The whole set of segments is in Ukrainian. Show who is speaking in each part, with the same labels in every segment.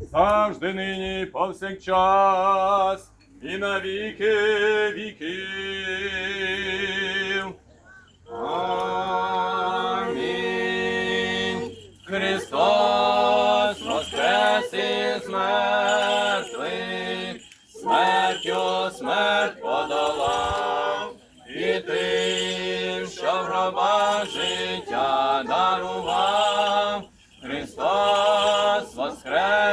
Speaker 1: завжди нині повсякчас і на віки віків. Амінь. Христос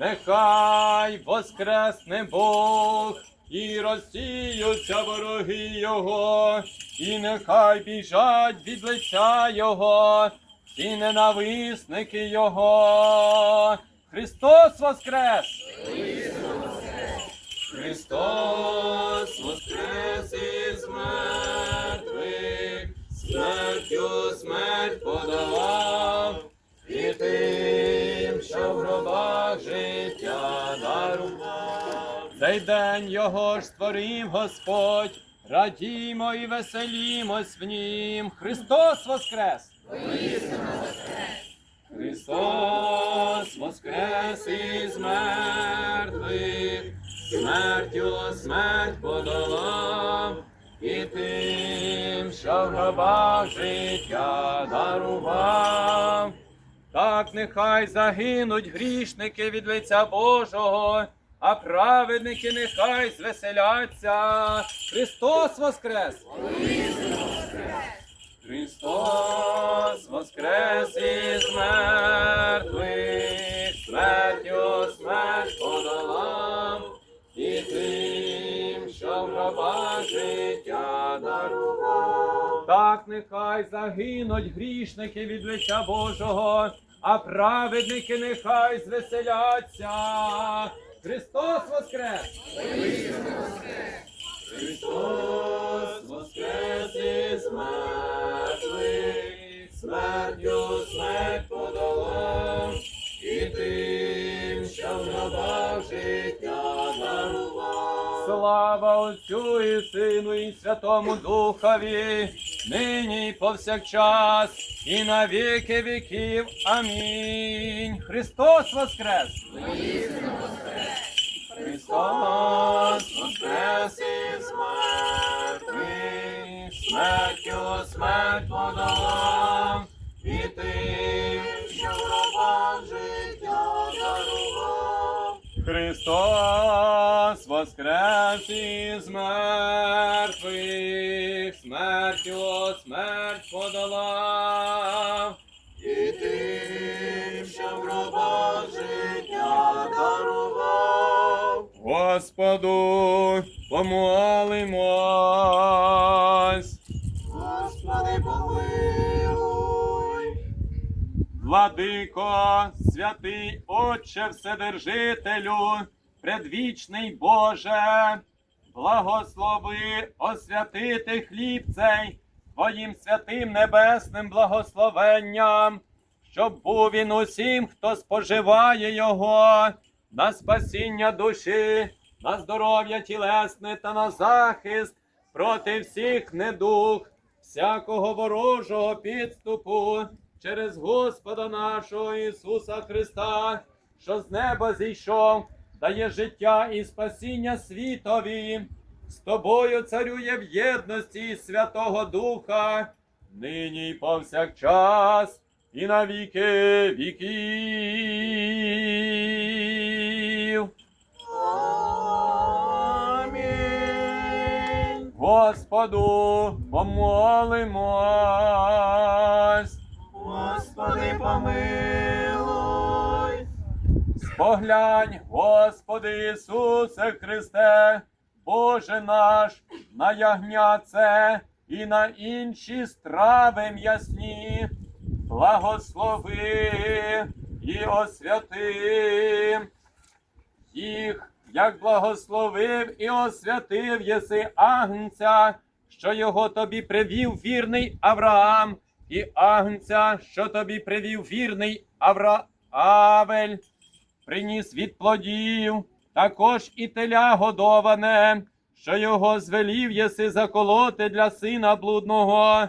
Speaker 1: Нехай воскресне Бог і розсіються вороги Його, і нехай біжать від лиця Його, і ненависники Його. Христос воскрес! Христос воскрес із мертвих, Цей день його ж створив Господь, радімо і веселімось в нім. Христос воскрес! Христос воскрес із мертвих, смертю смерть подолав, і тим, що в гробах життя дарував. Так нехай загинуть грішники від лиця Божого, а праведники нехай звеселяться. Христос воскрес! Христос воскрес із мертвих, смертю смерть подолав, і тим, що в гробах життя дарував. Так нехай загинуть грішники від лиця Божого, а праведники нехай звеселяться. Христос воскрес! Христос воскрес із мертвих, смертю смерть подолав, і тим, що в гробах життя дарував. Слава Отцю і Сину, і Святому Духові, нині і повсякчас, і на віки віків. Амінь. Христос воскрес! Христос воскрес із мертвих, смертю смерть подолав, і тим, що в гробах життя дарував. Христос воскрес із мертвих, смертю смерть подолав, і тим, що в гробах життя дарував. Господу помолимось.
Speaker 2: Господи, помилуй.
Speaker 1: Владико, святий Отче Вседержителю, предвічний Боже, благослови освятити хліб цей Твоїм святим небесним благословенням, щоб був він усім, хто споживає його, на спасіння душі, на здоров'я тілесне та на захист проти всіх недуг, всякого ворожого підступу через Господа нашого Ісуса Христа, що з неба зійшов, дає життя і спасіння світові, з тобою царює в єдності Святого Духа, нині й повсякчас, і на віки віків.
Speaker 2: Амінь.
Speaker 1: Господу помолимось.
Speaker 2: Господи, помилуй.
Speaker 1: Споглянь, Господи Ісусе Христе, Боже наш, на ягня це і на інші страви м'ясні, благослови і освяти. Їх як благословив і освятив єси Агнця, що його тобі привів вірний Авраам, і Агнця, що тобі привів вірний Авра... Приніс від плодів, також і теля годоване, що його звелів єси заколоти для сина блудного,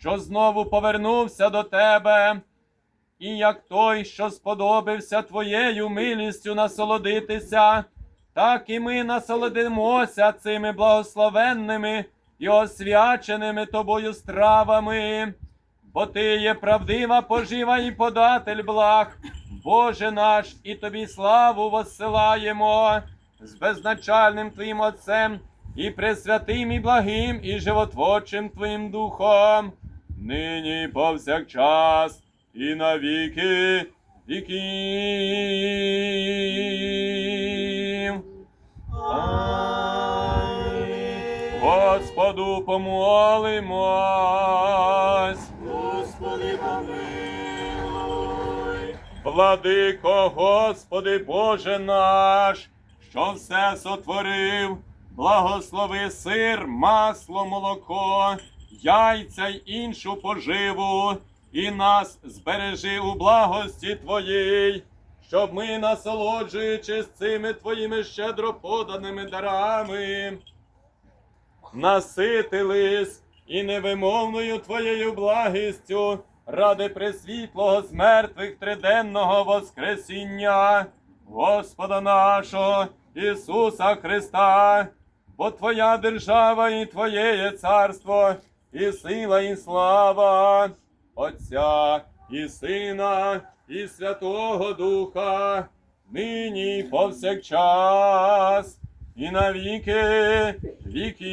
Speaker 1: що знову повернувся до тебе. І як той, що сподобався твоєю милістю насолодитися, так і ми насолодимося цими благословенними і освяченими тобою стравами, бо ти є правдива пожива і податель благ, Боже наш, і тобі славу воссилаємо з безначальним Твоїм Отцем і пресвятим, і благим, і животворчим Твоїм Духом, нині повсякчас і на віки. Господу помолимось. Владико, Господи Боже наш, що все сотворив, благослови сир, масло, молоко, яйця й іншу поживу, і нас збережи у благості Твоїй, щоб ми, насолоджуючись цими Твоїми щедро поданими дарами, наситились і невимовною Твоєю благістю ради пресвітлого з мертвих триденного Воскресіння Господа нашого Ісуса Христа, бо Твоя держава і Твоє є царство, і сила, і слава Отця і Сина, і Святого Духа, нині повсякчас, і на віки віків.